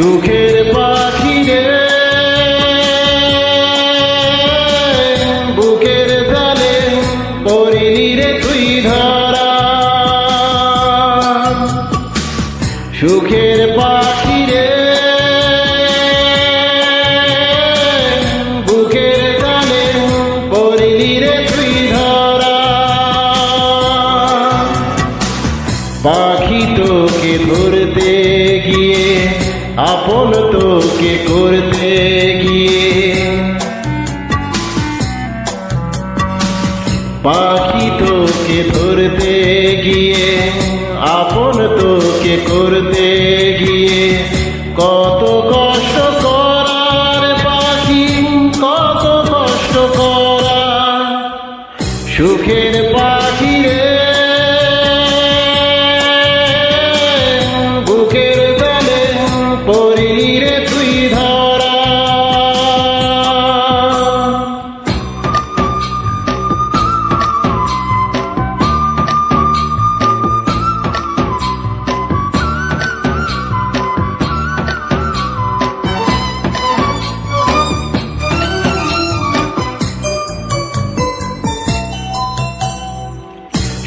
সুখের পাখি রে, বুকের জালে পড়িলি রে তুই ধরা। সুখের পাখি রে, বুকের জালে পড়িলি রে তুই ধরা। পাখি তোকে ধরতে গিয়ে আপন তোকে করতে গিয়ে। পাখি তোকে ধরতে গিয়ে আপন তোকে করতে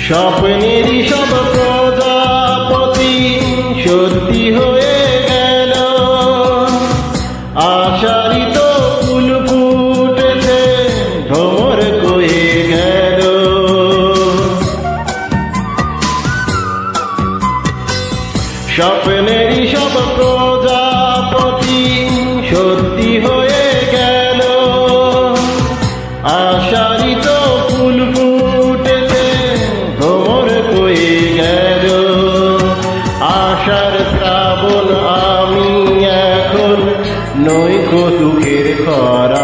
স্বপ্নেরই সব প্রজাপতি সত্যি হয়ে গেল। আশারই তো ফুল ফুটেছে, ভ্রমর কয়ে গেল। স্বপ্নেরই সব প্রজাপতি সত্যি হয়ে গেল। আশারই নৈক দুঃখের খরা।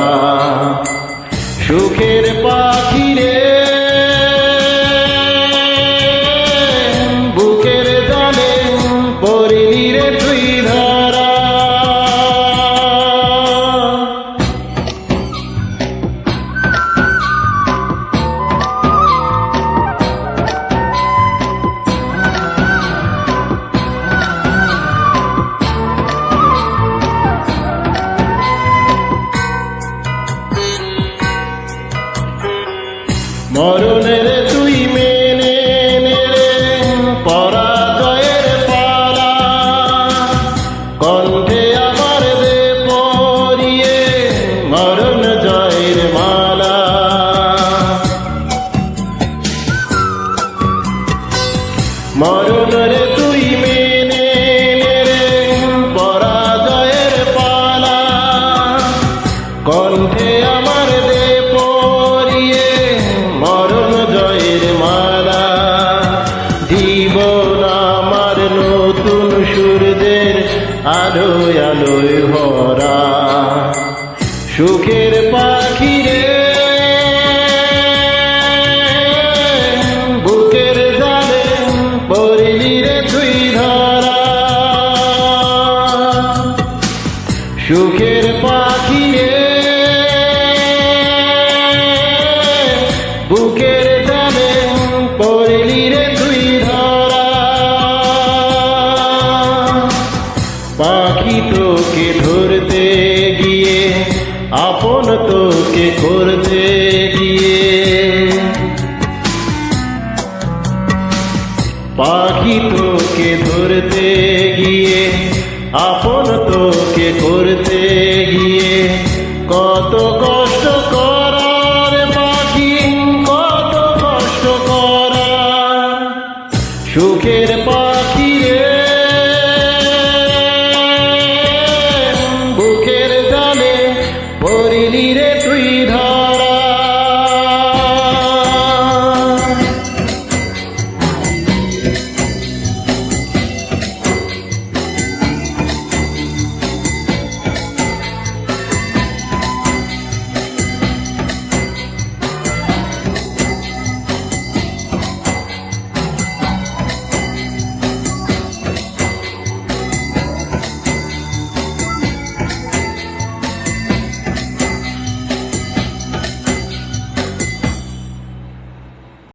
আলোয় আলোয় ভরা। সুখের পাখি পাখি তোকে ধরতে গিয়ে আপন তোকে করতে গিয়ে কত